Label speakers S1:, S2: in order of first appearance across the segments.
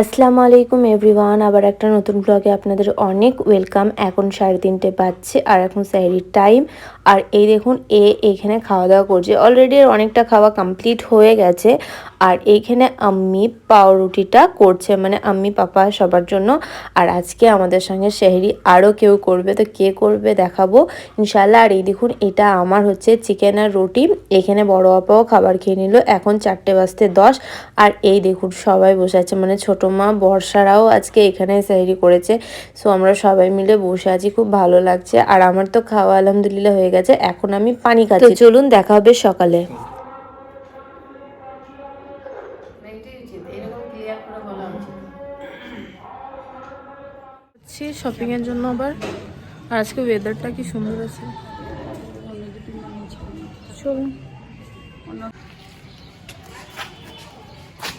S1: আসসালামু আলাইকুম এভরিওয়ান, আবার একটা নতুন ব্লগে আপনাদের অনেক ওয়েলকাম এখন সাড়ে তিনটে বাজছে আর এখন স্যারির টাইম আর এই দেখুন, এ এখানে খাওয়া দাওয়া করছে অলরেডি অনেকটা খাওয়া কমপ্লিট হয়ে গেছে। আর এইখানে আম্মি পাউরুটিটা করছে মানে আম্মি পাপা সবার জন্য। আর আজকে আমাদের সঙ্গে সেহরি আরও কেউ করবে তো কে করবে দেখাবো। ইনশাল্লাহ আর এই দেখুন, এটা আমার হচ্ছে চিকেন আর রুটি। এখানে বড় আপাও খাবার খেয়ে নিল। এখন চারটে বাজতে দশ। আর এই দেখুন, সবাই বসে আছে। মানে ছোট মা বর্ষারাও আজকে এখানে সেহরি করেছে। সো আমরা সবাই মিলে বসে আছি খুব ভালো লাগছে। আর আমার তো খাওয়া আলহামদুলিল্লাহ হয়ে গেছে এখন আমি পানি খাচ্ছি। চলুন দেখা হবে সকালে।
S2: যাচ্ছি শপিং এর জন্য আবার। আর আজকে ওয়েদারটা কি সুন্দর আছে? চলুন।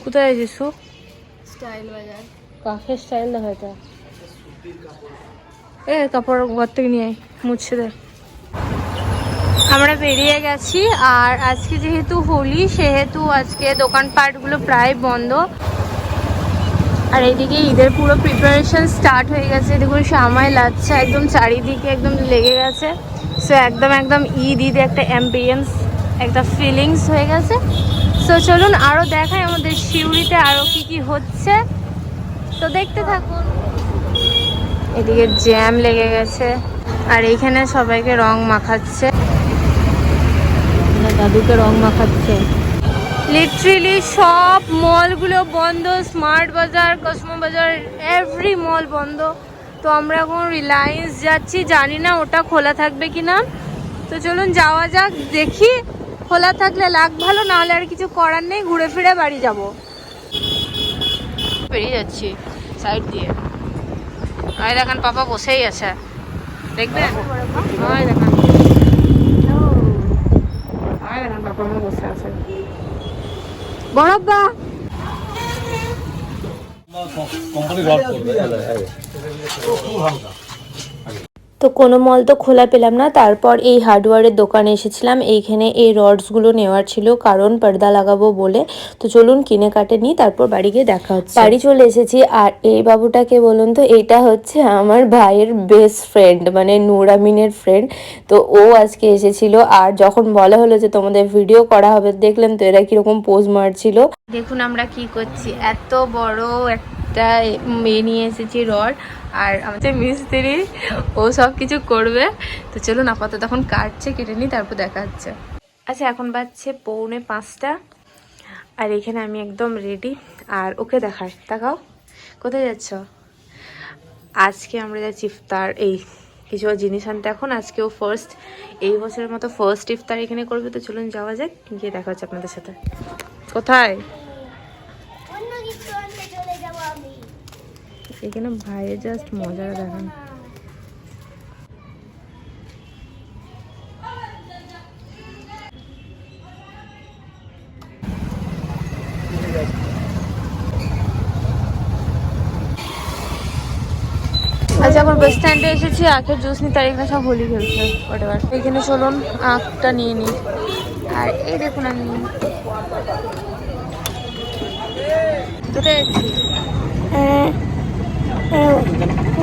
S2: কোথায় আছিস
S3: স্টাইল বাজার।
S2: স্টাইল এ, কাপড় ঘর থেকে নিয়ে মুছে দে। আমরা বেরিয়ে গেছি, আর আজকে যেহেতু হোলি, সেহেতু আজকে দোকানপাটগুলো প্রায় বন্ধ। আর এইদিকে ঈদের পুরো প্রিপারেশন স্টার্ট হয়ে গেছে। দেখুন সামাই লাগছে, একদম চারিদিকে একদম লেগে গেছে। সো একদম একদম ঈদ ঈদ একটা অ্যাম্বিয়েন্স একটা ফিলিংস হয়ে গেছে। সো চলুন আরও দেখাই আমাদের শিউরিতে আরও কি কি হচ্ছে। তো দেখতে থাকুন। এদিকে জ্যাম লেগে গেছে। আর এইখানে সবাইকে রং মাখাচ্ছে। দাদুকে রং মাখাচ্ছে। লিটারেলি সব মলগুলো বন্ধ স্মার্ট বাজার কসমো বাজার এভরি মল বন্ধ। তো আমরা এখন রিলায়েন্স যাচ্ছি, জানি না ওটা খোলা থাকবে কি না তো চলুন যাওয়া যাক, দেখি খোলা থাকলে লাগ ভালো নাহলে আর কিছু করার নেই ঘুরে ফিরে বাড়ি যাব। বেরিয়ে যাচ্ছি সাইড দিয়ে। আয় দেখেন পাপা বসেই আছে। দেখবেন আয় দেখেন। আয় দেখেন পাপা বসে আছে। বড়ব্বা
S4: কোম্পানি রড করবে।
S1: তো কোনো মল তো খোলা পেলাম না। তারপর এই হার্ডওয়্যারের দোকানে এসেছিলাম। এইখানে এই রডসগুলো নেওয়ার ছিল, কারণ পর্দা লাগাবো বলে। তো চলুন কিনে কাটে নিই, তারপর বাড়ি গিয়ে দেখা হচ্ছে। বাড়ি চলে এসেছি। আর এই বাবুটাকে বলুন তো, এটা হচ্ছে আমার ভাইয়ের বেস্ট ফ্রেন্ড মানে নূর আমিনের ফ্রেন্ড তো ও আজকে এসেছিল। আর যখন বলা হলো যে তোমাদের ভিডিও করা হবে, দেখলেন তো এরা কীরকম পোজ মারছিল। দেখুন আমরা কি করছি। এত বড় একটা মেয়ে নিয়ে এসেছি রড, আর আমাদের মিস্ত্রি ও সব কিছু করবে। তো চলুন আপাতত তখন কাটছে কেটে নিই, তারপর দেখা যাচ্ছে আচ্ছা এখন বাজছে পৌনে পাঁচটা, আর এখানে আমি একদম রেডি আর ওকে দেখার দেখাও কোথায় যাচ্ছ? আজকে আমরা যাচ্ছি ইফতার, এই কিছু জিনিস আনতে এখন। আজকে ও ফার্স্ট এই বছরের মতো ফার্স্ট ইফতার এখানে করবে, তো চলুন যাওয়া যাক, গিয়ে দেখা হচ্ছে আপনাদের সাথে। কোথায়? এখানে ভাইয়ে জাস্ট মজা দেখান। আচ্ছা এখন বাস স্ট্যান্ডে এসেছি আখের জুস নিতে, আর এখানে সব হোলি খেলছে হোয়াটএভার এখানে চলুন, আখটা নিয়ে নিই আর এই দেখুন আমি।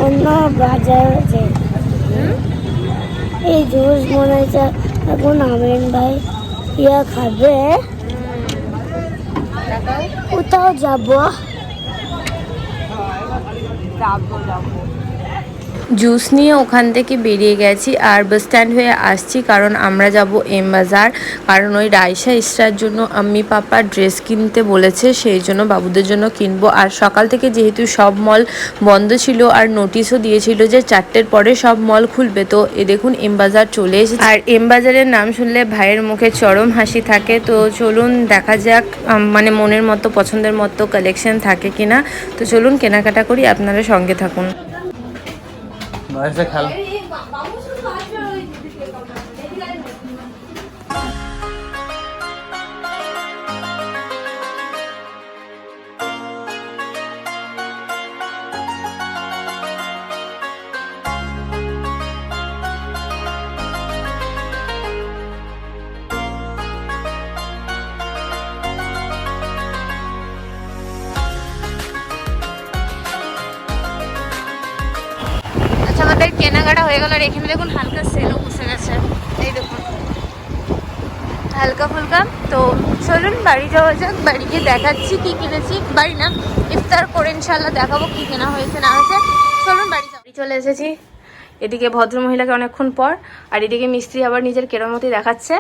S3: অন্য বাজার আছে এই জুস মনে হচ্ছে এখন আমিন ভাই ইয়া খাবে। কোথাও যাব।
S1: জুস নিয়ে ওখান থেকে বেরিয়ে গেছি আর বাস স্ট্যান্ড হয়ে আসছি কারণ আমরা যাব এম বাজার কারণ ওই রাইসা ইস্টার জন্য আম্মি পাপা ড্রেস কিনতে বলেছে, সেই জন্য বাবুদের জন্য কিনবো। আর সকাল থেকে যেহেতু সব মল বন্ধ ছিল আর নোটিশও দিয়েছিল যে চারটের পরে সব মল খুলবে, তো এ দেখুন এম বাজার চলে এসেছে। আর এম বাজারের নাম শুনলে ভাইয়ের মুখে চরম হাসি থাকে, তো চলুন দেখা যাক মানে মনের মতো, পছন্দের মতো কালেকশন থাকে কিনা। তো চলুন কেনাকাটা করি, আপনারা সঙ্গে থাকুন।
S4: নয়সে খেলা
S1: আমাদের কেনাকাটা হয়ে গেল আর এখানে দেখুন হালকা সেলও বসে গেছে। এই দেখুন। হালকা ফুলকা। তো চলুন বাড়ি যাওয়া যাক, বাড়ি গিয়ে দেখাচ্ছি কি কিনেছি। বাড়ি না, ইফতার করে ইনশাল্লাহ দেখাবো কী কেনা হয়েছে, না হয়েছে। চলুন বাড়ি যাও চলে এসেছি। এদিকে ভদ্র মহিলাকে অনেকক্ষণ পর, আর এদিকে মিস্ত্রি আবার নিজের কেরামতি দেখাচ্ছে।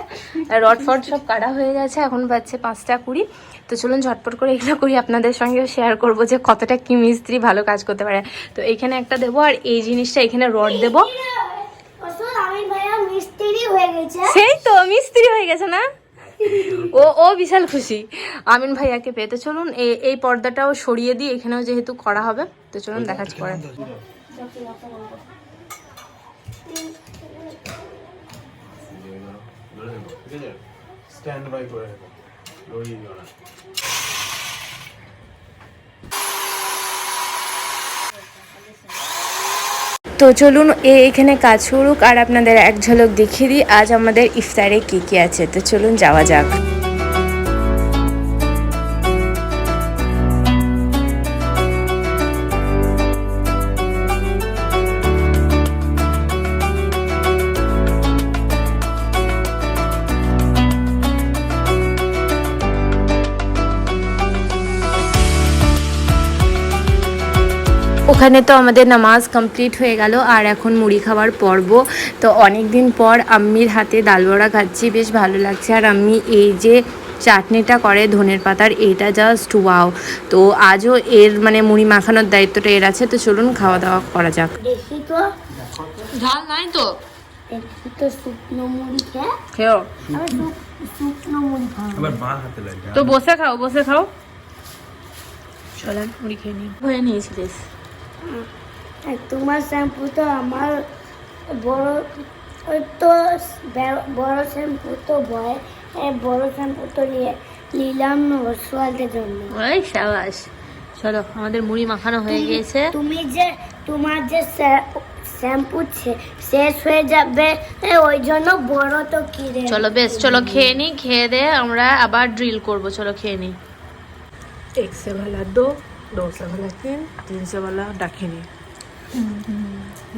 S1: রড ফড সব কাটা হয়ে গেছে, এখন বাজছে পাঁচটা কুড়ি। তো চলুন ঝটপট করে এগুলো করি, আপনাদের সঙ্গেও শেয়ার করব যে কতটা কি মিস্ত্রি ভালো কাজ করতে পারে। তো এখানে একটা দেবো, আর এই জিনিসটা এখানে রড দেবো। সেই তো, মিস্ত্রি হয়ে গেছে না? ও ও বিশাল খুশি। আমিন ভাইয়াকে পেয়ে। তো চলুন এই পর্দাটাও সরিয়ে দিয়ে এখানেও যেহেতু করা হবে। তো চলুন দেখাচ্ছি পরে।
S4: স্ট্যান্ড বাই করে না।
S5: তো চলুন এ এখানে কাজ করুক আর আপনাদের এক ঝলক দেখিয়ে দিই, আজ আমাদের ইফতারে কি কি আছে। তো চলুন যাওয়া যাক। ওখানে তো আমাদের নামাজ কমপ্লিট হয়ে গেল আর এখন মুড়ি খাওয়ার পর্ব। তো অনেক দিন পর আম্মির হাতে ডাল বড়া খাচ্ছি বেশ ভালো লাগছে। আর আম্মি এই যে চাটনিটা করে ধনের পাতার এইটা জাস্ট ওয়াও তো আজও এর মানে মুড়ি মাখানোর দায়িত্বটা এর আছে তো চলুন খাওয়া দাওয়া করা যাক।
S1: ঝাল নাই তো?
S3: তো শুকনো মুড়ি খেয়ে।
S1: খেও।
S3: আমি শুক- শুকনো মুড়ি খাব
S4: আবার মা হাতে লাগে
S1: তো বসে খাও বসে খাও। চলেন মুড়ি খেয়ে নিই। হয়ে নিয়েছিলিস
S3: তোমার শ্যাম্পু তো আমার বড় তো বড় শ্যাম্পু তো ভয় বড় শ্যাম্পু তো নিয়ে নিলাম সোয়ালদের জন্য।
S1: ওই সাবাস। চলো আমাদের মুড়ি মাখানো হয়ে গিয়েছে
S3: তুমি যে তোমার যে শ্যা- শ্যাম্পু শেষ হয়ে যাবে ওই জন্য বড় তো কিনে
S1: চলো বেশ চলো খেয়ে নিই খেয়ে দে আমরা আবার ড্রিল করব। চলো খেয়ে নিই
S5: এক সে ভালা দো। সে ভালা ডাকিনি।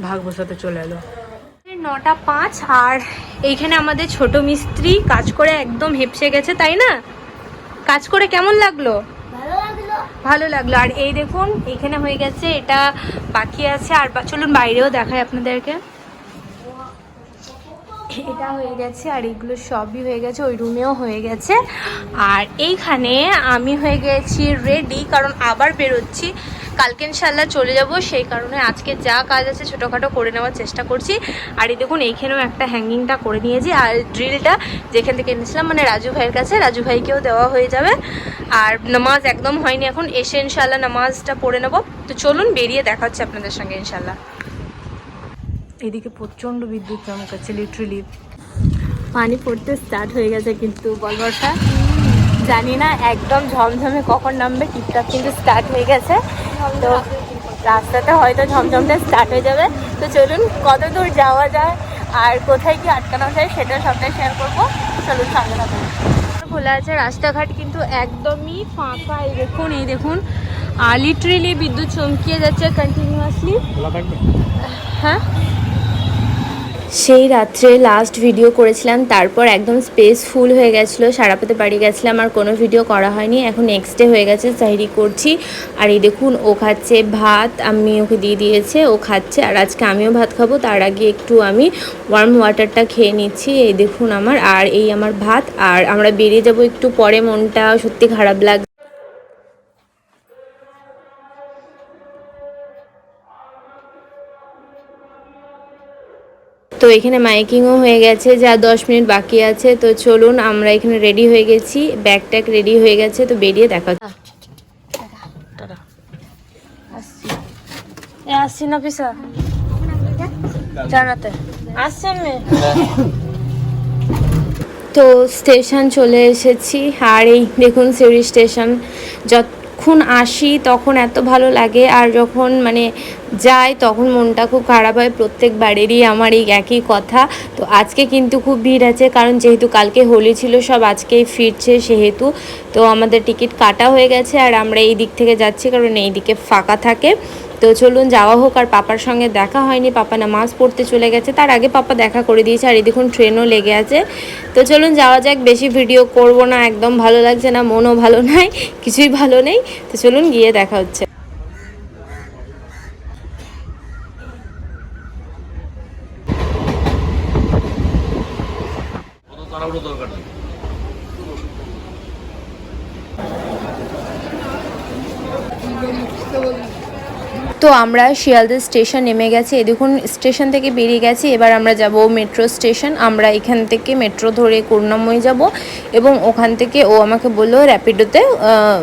S5: ভাগ বসাতে চলে এলো।
S1: নটা পাঁচ আর এইখানে আমাদের ছোট মিস্ত্রি কাজ করে একদম হেপসে গেছে তাই না? কাজ করে কেমন লাগল?
S3: ভালো লাগল।
S1: আর এই দেখুন এখানে হয়ে গেছে এটা বাকি আছে। আর বা- চলুন বাইরেও দেখায় আপনাদেরকে। এটা হয়ে গেছে আর এগুলো সবই হয়ে গেছে, ওই রুমেও হয়ে গেছে। আর এইখানে আমি হয়ে গেছি রেডি কারণ আবার বেরোচ্ছি। কালকে ইনশাল্লাহ চলে যাব, সেই কারণে আজকে যা কাজ আছে ছোটোখাটো করে নেওয়ার চেষ্টা করছি। আর এই দেখুন, এইখানেও একটা হ্যাঙ্গিংটা করে নিয়েছি। আর ড্রিলটা যেখান থেকে এনেছিলাম মানে রাজু ভাইয়ের কাছে, রাজু ভাইকেও দেওয়া হয়ে যাবে। আর নামাজ একদম হয়নি এখন, এসে ইনশাল্লাহ নামাজটা পড়ে নেব। তো চলুন বেরিয়ে দেখা হচ্ছে আপনাদের সঙ্গে ইনশাল্লাহ এদিকে প্রচণ্ড বিদ্যুৎ চমকাচ্ছে লিটারেলি পানি পড়তে স্টার্ট হয়ে গেছে কিন্তু বলবরটা জানি না একদম ঝমঝমে কখন নামবে টিপটাপ কিন্তু স্টার্ট হয়ে গেছে। তো রাস্তাতে হয়তো ঝমঝমটা স্টার্ট হয়ে যাবে। তো চলুন কত দূর যাওয়া যায় আর কোথায় কি আটকানো যায় সেটা সবটাই শেয়ার করব। চলুন সঙ্গে থাকুন। খোলা আছে রাস্তাঘাট কিন্তু একদমই ফাঁকা। এই দেখুন এই দেখুন। আর লিটারেলি বিদ্যুৎ চমকিয়ে যাচ্ছে কন্টিনিউয়াসলি হ্যাঁ?
S5: সেই রাত্রে লাস্ট ভিডিও করেছিলাম, তারপর একদম স্পেস ফুল হয়ে গেছিল সারাপাতে বাড়ি গেছিলাম, আর কোনো ভিডিও করা হয়নি। এখন নেক্সট ডে হয়ে গেছে সাহিরি করছি। আর এই দেখুন, ও খাচ্ছে ভাত, আমি ওকে দিয়ে দিয়েছে, ও খাচ্ছে, আর আজকে আমিও ভাত খাব, তার আগে একটু আমি ওয়ার্ম ওয়াটারটা খেয়ে নিচ্ছি, এই দেখুন আমার, আর এই আমার ভাত, আর আমরা বেরিয়ে যাব একটু পরে, মনটা সত্যি খারাপ লাগ তো এখানে মাইকিংও হয়ে গেছে যা দশ মিনিট বাকি আছে। তো চলুন আমরা এখানে রেডি হয়ে গেছি। ব্যাগ ট্যাগ রেডি হয়ে গেছে তো বেরিয়ে দেখা হচ্ছে।
S1: এ আসছি না পিসা জানাতে আসছি আমি।
S5: তো স্টেশন চলে এসেছি। আর এই দেখুন সিউড়ি স্টেশন। যখন আসি তখন এত ভালো লাগে আর যখন মানে যাই তখন মনটা খুব খারাপ হয় প্রত্যেক বাড়িরই আমার এই একই কথা। তো আজকে কিন্তু খুব ভিড় আছে কারণ যেহেতু কালকে হোলি ছিল সব আজকেই ফিরছে সেহেতু। তো আমাদের টিকিট কাটা হয়ে গেছে আর আমরা এই দিক থেকে যাচ্ছি কারণ এই দিকে ফাঁকা থাকে। তো
S1: চলুন যাওয়া হোক, আর পাপার সঙ্গে দেখা হয়নি। পাপা নামাজ পড়তে চলে গেছে, তার আগে পাপা দেখা করে দিয়েছে, আর এই দেখুন ট্রেনও লেগে আছে। তো চলুন যাওয়া যাক, বেশি ভিডিও করব না, একদম ভালো লাগছে না, মনও ভালো নাই, কিছুই ভালো নেই। তো চলুন গিয়ে দেখা হচ্ছে। আমরা শিয়ালদা স্টেশন নেমে গেছি। এই দেখুন, স্টেশন থেকে বেরিয়ে গেছি। এবার আমরা যাব মেট্রো স্টেশন। আমরা এখান থেকে মেট্রো ধরে করুণাময়ী যাব এবং ওখান থেকে ও আমাকে বলল র্যাপিডোতে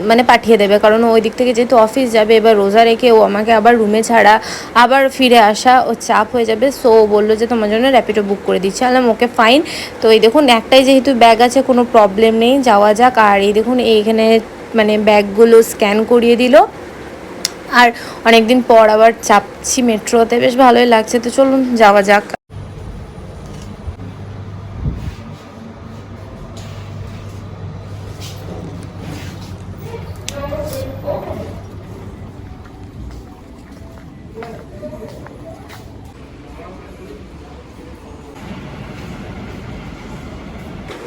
S1: মানে পাঠিয়ে দেবে। কারণ ওই দিক থেকে যেহেতু অফিস যাবে, এবার রোজা রেখে ও আমাকে আবার রুমে ছাড়া, আবার ফিরে আসা ও চাপ হয়ে যাবে। সো ও বলল যে, তোমার জন্য র্যাপিডো বুক করে দিচ্ছি। আলাম ওকে ফাইন তো এই দেখুন, একটাই যেহেতু ব্যাগ আছে, কোনো প্রবলেম নেই। যাওয়া যাক। আর এই দেখুন, এইখানে মানে ব্যাগগুলো স্ক্যান করিয়ে দিল। আর অনেকদিন পর আবার চাপছি মেট্রোতে বেশ ভালোই লাগছে। তো চলুন যাওয়া যাক।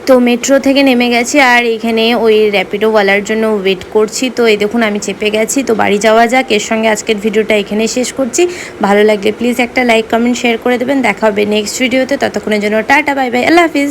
S1: তো মেট্রো থেকে নেমে গেছি আর এখানে ওই র্যাপিডোওয়ালার জন্য ওয়েট করছি। তো এই দেখুন, আমি চেপে গেছি। তো বাড়ি যাওয়া যাক। এর সঙ্গে আজকের ভিডিওটা এখানে শেষ করছি। ভালো লাগলে প্লিজ একটা লাইক কমেন্ট শেয়ার করে দেবেন। দেখা হবে নেক্সট ভিডিওতে ততক্ষণের জন্য টাটা বাই বাই আল্লাহ হাফিজ।